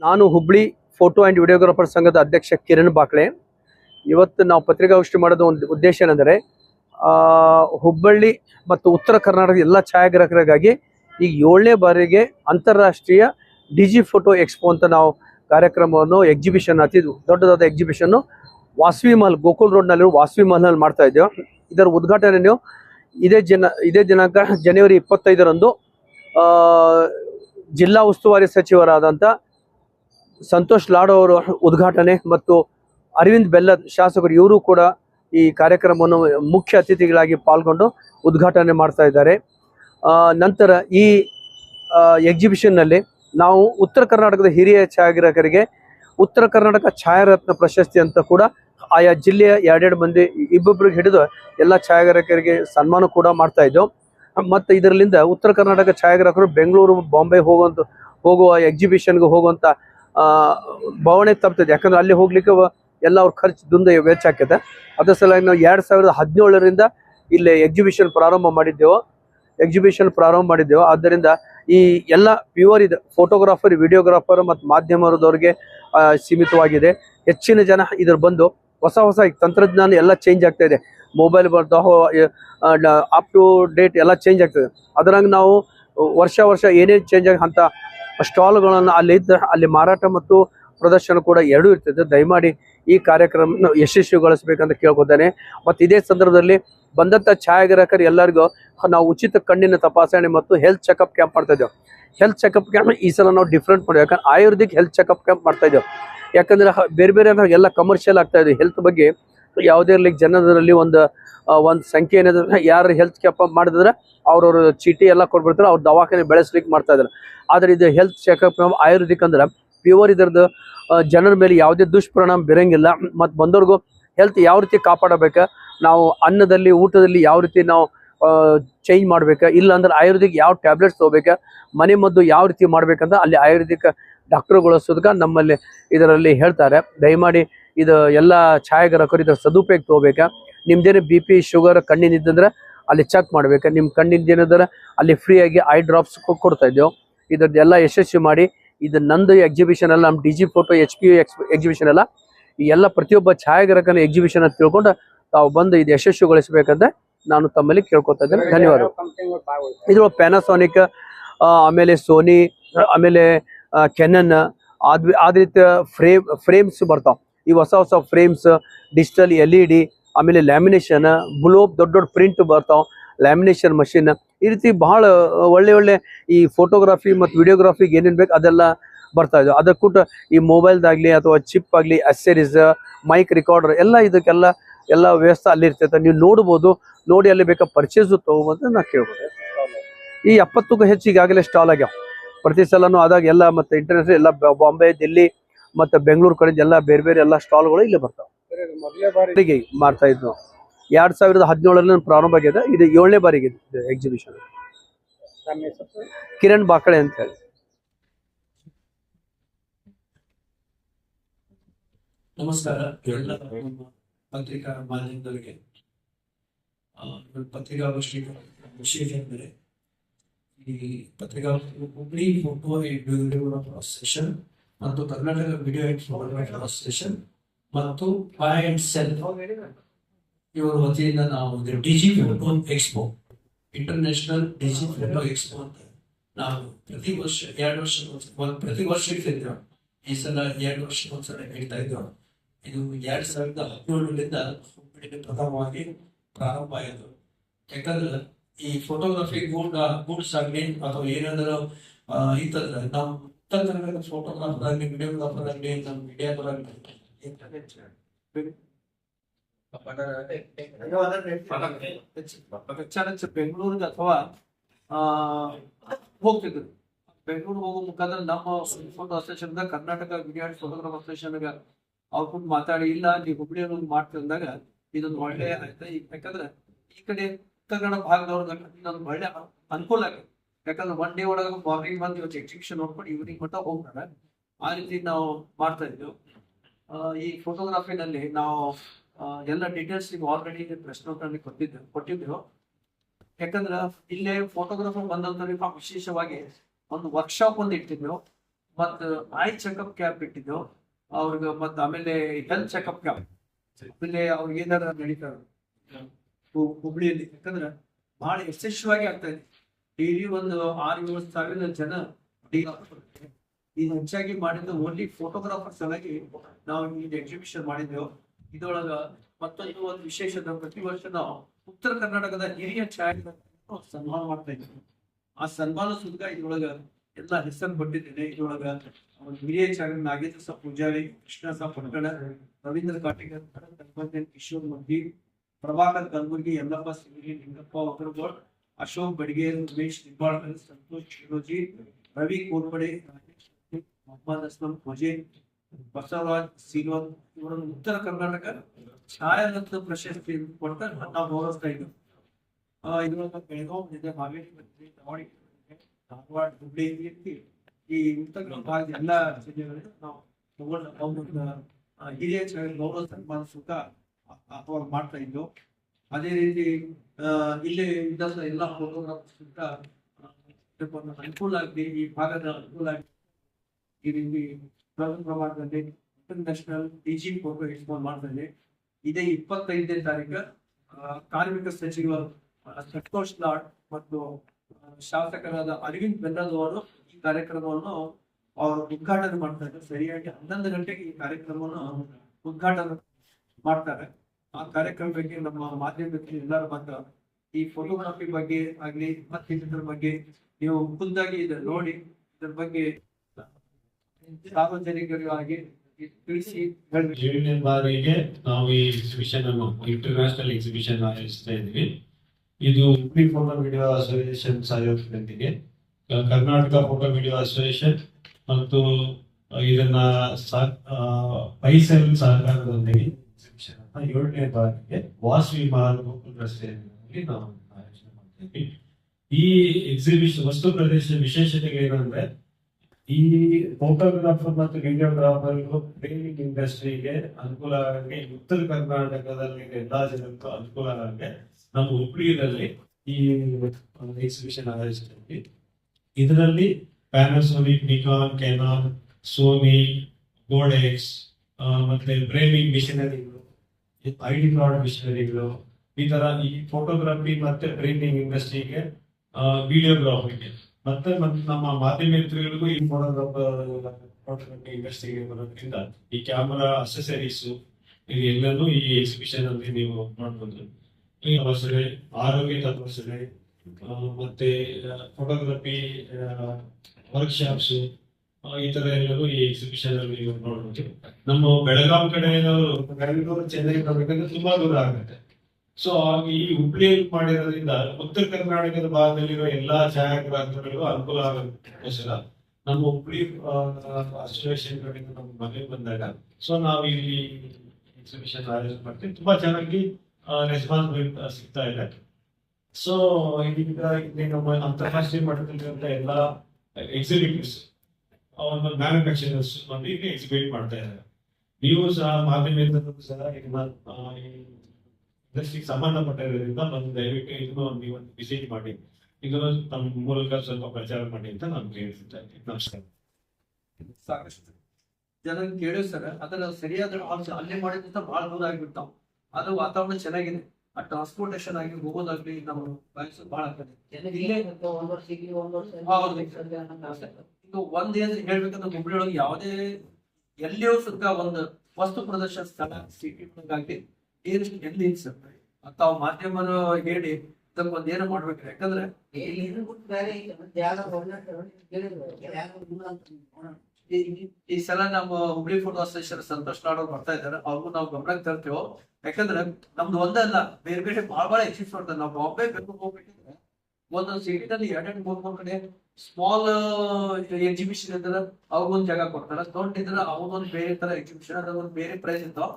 ನಾನು Hubli photo and videographer ಸಂಘದ ಅಧ್ಯಕ್ಷ ಕಿರಣ್ ಬಾಕ್ಳೆ ಇವತ್ತು ನಾವು ಪತ್ರಿಕಾಗೋಷ್ಠಿ ಮಾಡೋದು ಒಂದು ಉದ್ದೇಶ ಏನೆಂದರೆ ಹುಬ್ಬಳ್ಳಿ ಮತ್ತು ಉತ್ತರ ಕರ್ನಾಟಕದ ಎಲ್ಲ ಛಾಯಾಗ್ರಾಹಕರಿಗಾಗಿ ಈಗ ಏಳನೇ ಬಾರಿಗೆ ಅಂತಾರಾಷ್ಟ್ರೀಯ ಡಿಜಿ ಫೋಟೋ ಎಕ್ಸ್ಪೋ ಅಂತ ನಾವು ಕಾರ್ಯಕ್ರಮವನ್ನು ಎಕ್ಸಿಬಿಷನ್ ಅತಿ ದೊಡ್ಡದಾದ ಎಕ್ಸಿಬಿಷನ್ನು ವಾಸವಿ ಮಹಲ್ ಗೋಕುಲ್ ರೋಡ್ನಲ್ಲಿರುವ ವಾಸವಿ ಮಹಲ್ನಲ್ಲಿ ಮಾಡ್ತಾ ಇದ್ದೇವೆ. ಇದರ ಉದ್ಘಾಟನೆಯು ಇದೇ ಜನ, ಇದೇ ದಿನಾಂಕ ಜನವರಿ ಇಪ್ಪತ್ತೈದರಂದು ಜಿಲ್ಲಾ ಉಸ್ತುವಾರಿ ಸಚಿವರಾದಂಥ ಸಂತೋಷ್ ಲಾಡೋ ಅವರು ಉದ್ಘಾಟನೆ ಮತ್ತು ಅರವಿಂದ್ ಬೆಲ್ಲದ್ ಶಾಸಕರು ಇವರು ಕೂಡ ಈ ಕಾರ್ಯಕ್ರಮವನ್ನು ಮುಖ್ಯ ಅತಿಥಿಗಳಾಗಿ ಪಾಲ್ಗೊಂಡು ಉದ್ಘಾಟನೆ ಮಾಡ್ತಾ ಇದ್ದಾರೆ. ನಂತರ ಈ ಎಕ್ಸಿಬಿಷನ್ನಲ್ಲಿ ನಾವು ಉತ್ತರ ಕರ್ನಾಟಕದ ಹಿರಿಯ ಛಾಯಾಗ್ರಾಹಕರಿಗೆ ಉತ್ತರ ಕರ್ನಾಟಕ ಛಾಯಾರತ್ನ ಪ್ರಶಸ್ತಿ ಅಂತ ಕೂಡ ಆಯಾ ಜಿಲ್ಲೆಯ ಎರಡೆರಡು ಮಂದಿ ಇಬ್ಬೊಬ್ಬರಿಗೆ ಹಿಡಿದು ಎಲ್ಲ ಛಾಯಾಗ್ರಾಹಕರಿಗೆ ಸನ್ಮಾನ ಕೂಡ ಮಾಡ್ತಾ ಇದ್ದೆವು ಮತ್ತು ಇದರಲ್ಲಿಂದ ಉತ್ತರ ಕರ್ನಾಟಕ ಛಾಯಾಗ್ರಾಹಕರು ಬೆಂಗಳೂರು, ಬಾಂಬೆ ಹೋಗುವಂಥ ಹೋಗುವ ಎಕ್ಸಿಬಿಷನ್ಗೆ ಹೋಗುವಂಥ ಭಾವನೆ ತಪ್ತದೆ. ಯಾಕಂದ್ರೆ ಅಲ್ಲಿ ಹೋಗ್ಲಿಕ್ಕೆ ಎಲ್ಲ ಅವ್ರ ಖರ್ಚು ದುಂದ ವೆಚ್ಚ ಹಾಕಿದೆ ಅದ್ರ ಸಲುವಾಗಿ ನಾವು ಎರಡು ಸಾವಿರದ ಹದಿನೇಳರಿಂದ ಇಲ್ಲಿ ಎಕ್ಸಿಬಿಷನ್ ಪ್ರಾರಂಭ ಮಾಡಿದ್ದೆವು. ಎಕ್ಸಿಬಿಷನ್ ಪ್ರಾರಂಭ ಮಾಡಿದ್ದೆವು. ಆದ್ದರಿಂದ ಈ ಎಲ್ಲ ಪ್ಯೂರ್ ಇದೆ ಫೋಟೋಗ್ರಾಫರ್ ವಿಡಿಯೋಗ್ರಾಫರ್ ಮತ್ತು ಮಾಧ್ಯಮದವ್ರಿಗೆ ಸೀಮಿತವಾಗಿದೆ. ಹೆಚ್ಚಿನ ಜನ ಇದ್ರ ಬಂದು ಹೊಸ ಹೊಸ ತಂತ್ರಜ್ಞಾನ ಎಲ್ಲ ಚೇಂಜ್ ಆಗ್ತಾ ಇದೆ. ಮೊಬೈಲ್ ಬರ್ತಾ ಅಪ್ ಟು ಡೇಟ್ ಎಲ್ಲ ಚೇಂಜ್ ಆಗ್ತದೆ ಅದರಂಗೆ ನಾವು ವರ್ಷ ವರ್ಷ ಏನೇನು ಚೇಂಜ್ ಆಗಿ ಅಂತ ಸ್ಟಾಲ್ಗಳನ್ನು ಅಲ್ಲಿ ಇದ್ದ, ಅಲ್ಲಿ ಮಾರಾಟ ಮತ್ತು ಪ್ರದರ್ಶನ ಕೂಡ ಎರಡೂ ಇರ್ತದೆ. ದಯಮಾಡಿ ಈ ಕಾರ್ಯಕ್ರಮ ಯಶಸ್ವಿಗೊಳಿಸಬೇಕಂತ ಕೇಳ್ಕೊತಾನೆ ಮತ್ತು ಇದೇ ಸಂದರ್ಭದಲ್ಲಿ ಬಂದಂಥ ಛಾಯಾಗ್ರಾಹಕರು ಎಲ್ಲರಿಗೂ ನಾವು ಉಚಿತ ಕಣ್ಣಿನ ತಪಾಸಣೆ ಮತ್ತು ಹೆಲ್ತ್ ಚೆಕಪ್ ಕ್ಯಾಂಪ್ ಮಾಡ್ತಾ ಇದ್ದೇವೆ. ಹೆಲ್ತ್ ಚೆಕಪ್ ಕ್ಯಾಂಪ್ ಈ ಸಲ ನಾವು ಡಿಫ್ರೆಂಟ್ ಮಾಡಿ ಯಾಕಂದ್ರೆ ಆಯುರ್ವೇದಿಕ್ ಹೆಲ್ತ್ ಚೆಕಪ್ ಕ್ಯಾಂಪ್ ಮಾಡ್ತಾ ಇದ್ದೇವೆ. ಯಾಕಂದ್ರೆ ಬೇರೆ ಬೇರೆ ಎಲ್ಲ ಕಮರ್ಷಿಯಲ್ ಆಗ್ತಾ ಇದೆ. ಹೆಲ್ತ್ ಬಗ್ಗೆ ಯಾವುದೇ ಇರಲಿ ಜನರಲ್ಲಿ ಒಂದು ಒಂದು ಸಂಖ್ಯೆ ಏನಿದೆ, ಯಾರು ಹೆಲ್ತ್ ಚೆಕಪ್ ಮಾಡಿದ್ರೆ ಅವ್ರವ್ರ ಚೀಟಿ ಎಲ್ಲ ಕೊಟ್ಬಿಡ್ತಾರೆ, ಅವ್ರ ದವಾಖಾನೆ ಬೆಳೆಸ್ಲಿಕ್ಕೆ ಮಾಡ್ತಾ ಇದ್ದಾರೆ. ಆದ್ರೆ ಇದು ಹೆಲ್ತ್ ಚೆಕಪ್ ಆಯುರ್ವೇದಿಕ್ ಅಂದ್ರೆ ಪ್ಯೂರ್ ಇದರದ್ದು ಜನರ ಮೇಲೆ ಯಾವುದೇ ದುಷ್ಪರಿಣಾಮ ಬೀರಂಗಿಲ್ಲ. ಮತ್ತು ಬಂದವ್ರಿಗೂ ಹೆಲ್ತ್ ಯಾವ ರೀತಿ ಕಾಪಾಡಬೇಕು, ನಾವು ಅನ್ನದಲ್ಲಿ, ಊಟದಲ್ಲಿ ಯಾವ ರೀತಿ ನಾವು ಚೇಂಜ್ ಮಾಡ್ಬೇಕು ಇಲ್ಲ ಅಂದ್ರೆ ಆಯುರ್ವೇದಿಕ್ ಯಾವ ಟ್ಯಾಬ್ಲೆಟ್ಸ್ ತೊಗೋಬೇಕು, ಮನೆ ಮದ್ದು ಯಾವ ರೀತಿ ಮಾಡ್ಬೇಕಂತ ಅಲ್ಲಿ ಆಯುರ್ವೇದಿಕ್ ಡಾಕ್ಟರ್ಗೊಳಿಸೋದಕ್ಕೆ ನಮ್ಮಲ್ಲಿ ಇದರಲ್ಲಿ ಹೇಳ್ತಾರೆ. ದಯಮಾಡಿ ಇದು ಎಲ್ಲ ಛಾಯಾಗ್ರಾಹಕರು ಇದರ ಸದುಪಯೋಗ ತಗೋಬೇಕಾ? ನಿಮ್ದೇನು ಬಿ ಪಿ ಶುಗರ್ ಕಣ್ಣಿನಿದ್ದಂದ್ರೆ ಅಲ್ಲಿ ಚೆಕ್ ಮಾಡ್ಬೇಕು? ನಿಮ್ಮ ಕಣ್ಣಿಂದ ಏನಿದ್ರೆ ಅಲ್ಲಿ ಫ್ರೀಯಾಗಿ ಐ ಡ್ರಾಪ್ಸ್ ಕೊಡ್ತಾ ಇದ್ದೇವೆ ಇದರದ್ದೆಲ್ಲ ಎಲ್ಲ ಯಶಸ್ವಿ ಮಾಡಿ, ಇದು ನಂದು ಎಕ್ಸಿಬಿಷನ್ ಎಲ್ಲ ನಮ್ಮ D G photo H P X exhibition ಅಲ್ಲ. ಈ ಎಲ್ಲ ಪ್ರತಿಯೊಬ್ಬ ಛಾಯಾಗ್ರಾಹಕನ ಎಕ್ಸಿಬಿಷನ್ ಅಂತ ತಿಳ್ಕೊಂಡು ತಾವು ಬಂದು ಇದು ಯಶಸ್ವಿಗೊಳಿಸಬೇಕಂತ ನಾನು ತಮ್ಮಲ್ಲಿ ಕೇಳ್ಕೊತಾ ಇದ್ದೇನೆ. ಧನ್ಯವಾದ. ಇದು ಪ್ಯಾನಾಸೋನಿಕ್ ಆಮೇಲೆ ಸೋನಿ ಆಮೇಲೆ ಕೆನನ್ ಆದ್ ಆದ ಫ್ರೇಮ್ ಫ್ರೇಮ್ಸ್ ಬರ್ತಾವ. ಈ ಹೊಸ ಹೊಸ frames digital L E D ಆಮೇಲೆ ಲ್ಯಾಮಿನೇಷನ್ ಗ್ಲೋಬ್ ದೊಡ್ಡ ದೊಡ್ಡ ಪ್ರಿಂಟ್ ಬರ್ತಾವ. ಲ್ಯಾಮಿನೇಷನ್ ಮಷಿನ್ ಈ ರೀತಿ ಬಹಳ ಒಳ್ಳೆ ಒಳ್ಳೆ ಈ ಫೋಟೋಗ್ರಾಫಿ ಮತ್ತು ವಿಡಿಯೋಗ್ರಾಫಿಗೆ ಏನೇನು ಬೇಕು ಅದೆಲ್ಲ ಬರ್ತಾ ಇದೆ ಅದಕ್ಕೂಟ ಈ ಮೊಬೈಲ್ದಾಗಲಿ ಅಥವಾ ಚಿಪ್ ಆಗಲಿ ಅಸೆರೀಸ್ ಮೈಕ್ ರೆಕಾರ್ಡರ್ ಎಲ್ಲ ಇದಕ್ಕೆಲ್ಲ ಎಲ್ಲ ವ್ಯವಸ್ಥೆ ಅಲ್ಲಿ ಇರ್ತೈತೆ. ನೀವು ನೋಡ್ಬೋದು. ನೋಡಿ ಅಲ್ಲಿ ಬೇಕಾ ಪರ್ಚೇಸು ತೊಗೊಬೋದು ನಾ ಕೇಳ್ಬೋದು. ಈ ಎಪ್ಪತ್ತಕ್ಕೂ ಹೆಚ್ಚು ಈಗಾಗಲೇ ಸ್ಟಾಲ್ ಆಗ್ಯಾವ. ಪ್ರತಿ ಸಲನೂ ಆದಾಗ ಎಲ್ಲ ಮತ್ತೆ ಇಂಟರ್ನ್ಯಾಷನಲ್ ಎಲ್ಲ ಬಾಂಬೆ ದಿಲ್ಲಿ ಮತ್ತೆ ಬೆಂಗಳೂರು ಕಡೆ ಎಲ್ಲ ಬೇರೆ ಬೇರೆ ಎಲ್ಲ ಸ್ಟಾಲ್ಗಳು ಇಲ್ಲಿ ಬರ್ತಾವೆ. ಬಾರಿಗೆ ಮಾಡ್ತಾ ಇದ್ವು. ಎರಡ್ ಸಾವಿರದ ಹದಿನೇಳರಲ್ಲಿ ಪ್ರಾರಂಭ ಆಗಿದೆ ಇದು ಏಳನೇ ಬಾರಿಗೆ ಎಕ್ಸಿಬಿಷನ್ ಕಿರಣ್ ಬಾಕಳೆ ಅಂತ ಹೇಳಿ. ನಮಸ್ಕಾರ. ಎಲ್ಲ ಪತ್ರಿಕಾ ಮಾಧ್ಯಮದವರಿಗೆ. ಪತ್ರಿಕಾಗೋಷ್ಠಿ ವಿಶೇಷ ಎಂದರೆ, ಈ ಪತ್ರಿಕಾ ಹುಬ್ಳಿ ಫೋಟೋ ಸೆಷನ್ ಮತ್ತು Karnataka video and photographer association ಮತ್ತು ಬೈ ಅಂಡ್ ಸೆಲ್ ಇವರ ವತಿಯಿಂದ ನಾವು DG photo expo international DG photo expo ಅಂತ ನಾವು ಪ್ರತಿ ವರ್ಷ, ಎರಡು ವರ್ಷ ಪ್ರತಿ ವರ್ಷ ಇಡ್ತಿದ್ದೇವೆ ಈ ಸಲ ಎರಡು ವರ್ಷ ಒಂದ್ಸಲ ಹೇಳ್ತಾ ಇದ್ದೇವೆ ಇದು ಎರಡ್ ಸಾವಿರದ ಹದಿನೇಳರಿಂದ ಪ್ರಥಮವಾಗಿ ಪ್ರಾರಂಭ ಆಯಿತು. ಯಾಕಂದ್ರೆ ಈ ಫೋಟೋಗ್ರಫಿ ಗೂಡ್ ಗೂಡ್ಸ್ ಆಗಲಿ ಅಥವಾ ಏನಾದರೂ ಇತ್ತಂದ್ರೆ ನಮ್ಮ ಹೆಚ್ಚಾನೆಚ್ಚು ಬೆಂಗಳೂರಿಗೆ ಅಥವಾ ಹೋಗ್ತಿದ್ರು. ಬೆಂಗಳೂರು ಹೋಗೋ ಮುಖಾಂತರ ನಮ್ಮ photo association Karnataka video photograph association ಅವ್ರ ಕೂಡ ಮಾತಾಡಿ, ಇಲ್ಲ, ನೀವು ಹುಬ್ಳಿ ಮಾಡ್ತಿದ್ದಾಗ ಇದೊಂದು ಒಳ್ಳೆಯ ಆಯ್ತು. ಯಾಕಂದ್ರೆ ಈ ಕಡೆ ಉತ್ತರ ಕನ್ನಡ ಭಾಗದವ್ರಿಗೆ ಇದೊಂದು ಒಳ್ಳೆ ಅನುಕೂಲ ಆಗುತ್ತೆ ಯಾಕಂದ್ರೆ ಒನ್ ಡೇ ಒಳಗೆ ಮಾರ್ನಿಂಗ್ ಬಂದು ಇವತ್ತು ಎಕ್ಸಿಬಿಷನ್ ನೋಡ್ಕೊಂಡು ಈವ್ನಿಂಗ್ ಮಟ್ಟ ಹೋಗ್ತಾರೆ. ಆ ರೀತಿ ನಾವು ಮಾಡ್ತಾ ಇದ್ದೀವಿ ಈ ಫೋಟೋಗ್ರಾಫಿನಲ್ಲಿ ನಾವು ಎಲ್ಲ ಡೀಟೇಲ್ಸ್ ನಿಮ್ಗೆ ಆಲ್ರೆಡಿ ನೋಟ್ ಕೊಟ್ಟಿದ್ದು, ಕೊಟ್ಟಿದ್ದೇವೆ. ಯಾಕಂದ್ರೆ ಇಲ್ಲೇ ಫೋಟೋಗ್ರಾಫರ್ ನಾವು ವಿಶೇಷವಾಗಿ ಒಂದು ವರ್ಕ್ಶಾಪ್ ಒಂದು ಇಟ್ಟಿದ್ದೆವು. ಮತ್ತು ಐ ಚೆಕಪ್ ಕ್ಯಾಂಪ್ ಇಟ್ಟಿದ್ದೆವು. ಅವ್ರಿಗೆ ಮತ್ತು ಆಮೇಲೆ ಹೆಲ್ತ್ ಚೆಕಪ್ ಕ್ಯಾಂಪ್ ಆಮೇಲೆ ಅವ್ರಿಗೆ ಏನಾರ ನಡೀತಾರೆ ಹುಬ್ಳಿಯಲ್ಲಿ. ಯಾಕಂದ್ರೆ ಬಹಳ ಯಶಸ್ವಿಯಾಗಿ ಆಗ್ತಾ ಇದೆ. ಡೈಲಿ ಒಂದು ಆರು ಏಳು ಸಾವಿರ ಜನ ಇದು ಹೆಚ್ಚಾಗಿ ಮಾಡಿದ್ದು ಓನ್ಲಿ ಫೋಟೋಗ್ರಾಫರ್ ಸಲುವಾಗಿ ನಾವು ಈ ಎಕ್ಸಿಬಿಷನ್ ಮಾಡಿದ್ದೆವು. ಇದೊಳಗ ಮತ್ತೊಂದು ಒಂದು ವಿಶೇಷ ಪ್ರತಿ ವರ್ಷ ನಾವು ಉತ್ತರ ಕರ್ನಾಟಕದ ಹಿರಿಯ ಛಾಯಾಗ್ರಾಹಕರನ್ನು ಸನ್ಮಾನ ಮಾಡ್ತಾ ಇದ್ದೀವಿ ಆ ಸನ್ಮಾನ ಸುದ್ದ ಇದ್ರೊಳಗ ಎಲ್ಲ ಹೆಸರು ಕೊಟ್ಟಿದ್ದೇನೆ ಇದ್ರೊಳಗ ಹಿರಿಯ ಛಾಯಾಗ್ರಾಹಕ ನಾಗೇಂದ್ರ ಸ ಪೂಜಾರಿ, ಕೃಷ್ಣ ಸ ಪಟ್ಟಣ ರವೀಂದ್ರ ಕಾಟಿಗರ್ ಕಿಶೋರ್ ಮಂದಿ ಪ್ರಭಾಕರ್ ಕಲಬುರ್ಗಿ, ಯಲ್ಲಪ್ಪ ಸಿಂಗಿ, ಲಿಂಗಪ್ಪ ಒಗರಗೋಳ್ ಅಶೋಕ್ ಬಡಿಗೇರ್ ಉಮೇಶ್ ನಿಂಬಾಳ ಸಂತೋಷ್ ಶಿರೋಜಿ, ರವಿ ಕೋರ್ಪಡೆ ಮೊಹಮ್ಮದ್ ಅಸ್ಲಂ ಹುಜೇನ್ ಬಸವರಾಜ್, ಸಿಲ್ವನ್, ಇವರನ್ನು ಉತ್ತರ ಕರ್ನಾಟಕ ಛಾಯಾರತ್ನ ಪ್ರಶಸ್ತಿ ಕೊಟ್ಟ ನಾವು ಗೌರವಿಸ್ತಾ ಇದ್ದೀವಿ ಇದರೊಳಗೆ ಬೆಳಗಾವಿ ಹಾವೇರಿ ಬಂದಿದೆ ದಾವಣಗೆರೆ ಧಾರವಾಡ ಹುಬ್ಳಿ ಈ ಉತ್ತರ ಭಾಗದ ಎಲ್ಲ ಜಿಲ್ಲೆಗಳಲ್ಲಿ ನಾವು ತಗೊಂಡ ಅವ್ರನ್ನ ಹಿರಿಯ ಗೌರವ ಸನ್ಮಾನ ಸುಖ ಅವಾಗ ಮಾಡ್ತಾ ಇದ್ದು ಅದೇ ರೀತಿ ಇಲ್ಲಿ ಇದ್ದಂತ ಎಲ್ಲ ಫೋಟೋಗ್ರಾಫರ್ಸ್ ಅನುಕೂಲ ಆಗಲಿ ಈ ಭಾಗದ ಅನುಕೂಲ ಆಗಲಿ ಈ ರೀತಿ ಪ್ರಮಾಣದಲ್ಲಿ ಇಂಟರ್ನ್ಯಾಷನಲ್ ಡಿಜಿ ಫೋಟೋ ಎಕ್ಸ್ಪೋರ್ ಮಾಡ್ತಾರೆ ಇದೇ ಇಪ್ಪತ್ತೈದನೇ ತಾರೀಕು ಕಾರ್ಮಿಕ ಸಚಿವ ಸಂತೋಷ್ ಲಾಡ್ ಮತ್ತು ಶಾಸಕರಾದ ಅರವಿಂದ್ ಬೆನ್ನಲ್ ಅವರು ಈ ಕಾರ್ಯಕ್ರಮವನ್ನು ಅವರು ಉದ್ಘಾಟನೆ ಮಾಡ್ತಾರೆ. ಸರಿಯಾಗಿ ಹನ್ನೊಂದು ಗಂಟೆಗೆ ಈ ಕಾರ್ಯಕ್ರಮವನ್ನು ಉದ್ಘಾಟನೆ ಮಾಡ್ತಾರೆ. ಆ ಕಾರ್ಯಕ್ರಮ ಬಗ್ಗೆ ನಮ್ಮ ಮಾಧ್ಯಮದಲ್ಲಿ ಎಲ್ಲರ ಮಾತ್ರ ಈ ಫೋಟೋಗ್ರಾಫಿ ಬಗ್ಗೆ ಆಗ್ಲಿ, ಮತ್ತೆ ಬಗ್ಗೆ ನೀವು ಖುದ್ದಾಗಿ ಇದನ್ನ ನೋಡಿ, ಇದ್ರ ಬಗ್ಗೆ ಸಾರ್ವಜನಿಕರಿಗಾಗಿ ತಿಳಿಸಿ ಏಳನೇ ಬಾರಿಗೆ ನಾವು ಈ ಎಕ್ಸಿಬಿಷನ್ ಅನ್ನು ಇಂಟರ್ನ್ಯಾಷನಲ್ ಎಕ್ಸಿಬಿಷನ್ ಆಯೋಜಿಸ್ತಾ ಇದ್ವಿ ಇದು ಉಡುಪಿ ಫೋಟೋ ವಿಡಿಯೋ ಅಸೋಸಿಯೇಷನ್ ಸಹಯೋಗದೊಂದಿಗೆ ಕರ್ನಾಟಕ ಫೋಟೋ ವಿಡಿಯೋ ಅಸೋಸಿಯೇಷನ್ ಮತ್ತು ಇದನ್ನ ಪೈಸೆಲ್ ಸಹಕಾರದೊಂದಿಗೆ ಎಕ್ಸಿಬಿಷನ್ ಏಳನೇ ತಾರೀಕಿಗೆ ವಾಸವಿ ಮಹಲ್ ಗೋಕುಲ್ ರಸ್ತೆಯಲ್ಲಿ ನಾವು ಆಯೋಜನೆ ಮಾಡ್ತೀವಿ. ಈ ಎಕ್ಸಿಬಿಷನ್ ವಸ್ತು ಪ್ರದೇಶದ ವಿಶೇಷತೆಗಳು ಏನಂದ್ರೆ, ಈ ಫೋಟೋಗ್ರಾಫರ್ ಮತ್ತು ವಿಡಿಯೋಗ್ರಾಫರ್ ಟ್ರೈನಿಂಗ್ ಇಂಡಸ್ಟ್ರಿಗೆ ಅನುಕೂಲ ಆಗಂಗೆ ಉತ್ತರ ಕರ್ನಾಟಕದಲ್ಲಿ ಎಲ್ಲಾ ಜನಕ್ಕೂ ಅನುಕೂಲ ಆಗಂಗೆ ನಮ್ಮ ಹುಬ್ಳಿಯಲ್ಲಿ ಈ ಎಕ್ಸಿಬಿಷನ್ ಆಯೋಜಿಸಿದ್ವಿ ಇದರಲ್ಲಿ Panasonic Nikon Canon Sony Godex ಮತ್ತೆ ಬ್ರೇಮಿಂಗ್ ಮಿಷನರಿಗಳು ಐ ಡಿ ಕಾರ್ಡ್ ಮಿಷನರಿಗಳು ಈ ತರ ಈ ಫೋಟೋಗ್ರಫಿ ಮತ್ತೆ ಪ್ರಿಂಟಿಂಗ್ ಇಂಡಸ್ಟ್ರಿಗೆ ವಿಡಿಯೋಗ್ರಾಫಿಗೆ ಮತ್ತೆ ನಮ್ಮ ಮಾಧ್ಯಮ ಮಿತ್ರಗಳಿಗೂ ಈ ಫೋಟೋಗ್ರಫಿ ಇಂಡಸ್ಟ್ರಿಗೆ ಬರೋದ್ರಿಂದ ಈ ಕ್ಯಾಮರಾ ಅಸೆಸರೀಸ್ ಇದು ಎಲ್ಲನೂ ಈ ಎಕ್ಸಿಬಿಷನ್ ಅಲ್ಲಿ ನೀವು ನೋಡ್ಬೋದು. ತಪಾಸಣೆ ಆರೋಗ್ಯ ತಪಾಸಣೆ ಮತ್ತೆ ಫೋಟೋಗ್ರಫಿ ವರ್ಕ್ಶಾಪ್ಸ್ ಈ ತರ ಎಲ್ಲರೂ ಈ ಎಕ್ಸಿಬಿಷನ್ ಅಲ್ಲಿ ನೋಡ್ಬೋದು ನಮ್ಮ ಬೆಳಗಾಂ ಕಡೆ ಬೆಂಗಳೂರು, ಚೆನ್ನೈ ಬರ್ಬೇಕಂದ್ರೆ ತುಂಬಾ ದೂರ ಆಗುತ್ತೆ. ಸೊ ಈ ಹುಬ್ಳಿಯಲ್ಲಿ ಮಾಡಿರೋದ್ರಿಂದ ಉತ್ತರ ಕರ್ನಾಟಕದ ಭಾಗದಲ್ಲಿರೋ ಎಲ್ಲಾ ಛಾಯಾಗ್ರಾಹಕರಿಗೂ ಅನುಕೂಲ ಆಗುತ್ತೆ ನಮ್ಮ ಹುಬ್ಳಿ ಅಸೋಸಿಯೇಷನ್ ಕಡೆಯಿಂದ ನಮ್ಮ ಮನೆಗೆ ಬಂದಾಗ ಸೊ ನಾವು ಇಲ್ಲಿ ಎಕ್ಸಿಬಿಷನ್ ಆಯೋಜನೆ ಮಾಡ್ತೀವಿ. ತುಂಬಾ ಚೆನ್ನಾಗಿ ರೆಸ್ಪಾನ್ಸ್ ಸಿಗ್ತಾ ಇದೆ. ಸೊ ಇದೀಗ ನಮ್ಮ ಅಂತಾರಾಷ್ಟ್ರೀಯ ಮಟ್ಟದಲ್ಲಿರುವಂತ ಎಲ್ಲಾ ಎಕ್ಸಿಬಿಟಿವ್ಸ್ ಒಂದು ಮ್ಯಾನುಫ್ಯಾಕ್ಚರರ್ಸ್ ಬಂದು ಇಲ್ಲಿ ಎಕ್ಸಿಬಿಟ್ ಮಾಡ್ತಾ ಇದ್ದಾರೆ. ನೀವು ಸಹ ಮಾಧ್ಯಮದಲ್ಲೂ ಸಹ ಇಂಡಸ್ಟ್ರಿಗೆ ಸಂಬಂಧಪಟ್ಟಿರೋದ್ರಿಂದ ಬಂದು ದಯವಿಟ್ಟು ಇದನ್ನು ನೀವು ವಿಸಿಟ್ ಮಾಡಿ. ಇದನ್ನು ನಮ್ಮ ಮೂಲಕ ಸ್ವಲ್ಪ ಪ್ರಚಾರ ಮಾಡಿ ಅಂತ ನಾನು ಇದ್ದೀನಿ. ನಮಸ್ಕಾರ. ಸಾಕಷ್ಟು ಜನ ಸರ್ ಅದರ ಸರಿಯಾದ ಆಪ್ಷನ್ ಅಲ್ಲೇ ಮಾಡಿದಂತ ಬಹಳ ದೂರ ಆಗಿಬಿಡ್ತಾವ. ಅದು ವಾತಾವರಣ ಚೆನ್ನಾಗಿದೆ. ಆ ಟ್ರಾನ್ಸ್ಪೋರ್ಟೇಶನ್ ಆಗಿ ಹೋಗೋದಾಗ್ಲಿ ನಾವು ವಯಸ್ಸು ಬಹಳ ಆಗ್ತದೆ ಇಲ್ಲೇ ಒಂದ್ ಏನ್ ಹೇಳ್ಬೇಕಂದ್ರೆ ಹುಬ್ಳಿ ಒಳಗೆ ಯಾವುದೇ ಎಲ್ಲಿಯೂ ಸುತ್ತ ಒಂದು ವಸ್ತು ಪ್ರದರ್ಶನ ಸ್ಥಳ ಸಿಟಿ ಒಳಗಾಗಿ ಏನು ಎಲ್ಲಿ ತಾವು ಮಾಧ್ಯಮರು ಹೇಳಿ ಒಂದ್ ಏನೋ ಮಾಡ್ಬೇಕ್ರಿ ಯಾಕಂದ್ರೆ. ಈ- ಸಲ ನಮ್ಮ ಹುಬ್ಳಿ ಫೋಟೋ ಅಸೋಸಿಯೇಷನ್ ಸಂತೋಷ್ ಅವ್ರು ಬರ್ತಾ ಇದ್ದಾರೆ ಅವ್ರಿಗೂ ನಾವು ಗಮನಕ್ಕೆ ತರ್ತೇವೆ ಯಾಕಂದ್ರೆ ನಮ್ದು ಒಂದಲ್ಲ ಬೇರೆ ಬೇರೆ ಬಹಳ ಬಹಳ ಎಕ್ಸಿಸ್ಟ್ ಮಾಡ್ತಾರೆ ನಾವು ಬಾಂಬೆ ಬೆಂಗ್ಳೂರ್ ಹೋಗ್ಬೇಕಂದ್ರೆ ಒಂದೊಂದು ಸಿಟಿನಲ್ಲಿ ಎರಡೆರಡು ಮೂರ್ ಮೂರ್ ಕಡೆ ಸ್ಮಾಲ್ ಎಕ್ಸಿಬಿಷನ್ ಇದ್ರೆ ಅವ್ರಿಗೊಂದು ಜಾಗ ಕೊಡ್ತಾರೆ. ದೊಡ್ಡ ಇದ್ರ ಅವಗೊಂದ್ ಬೇರೆ ತರ ಎಕ್ಸಿಬಿಷನ್ ಅದೊಂದು ಬೇರೆ ಪ್ರೈಸ್ ಇರ್ತಾವ.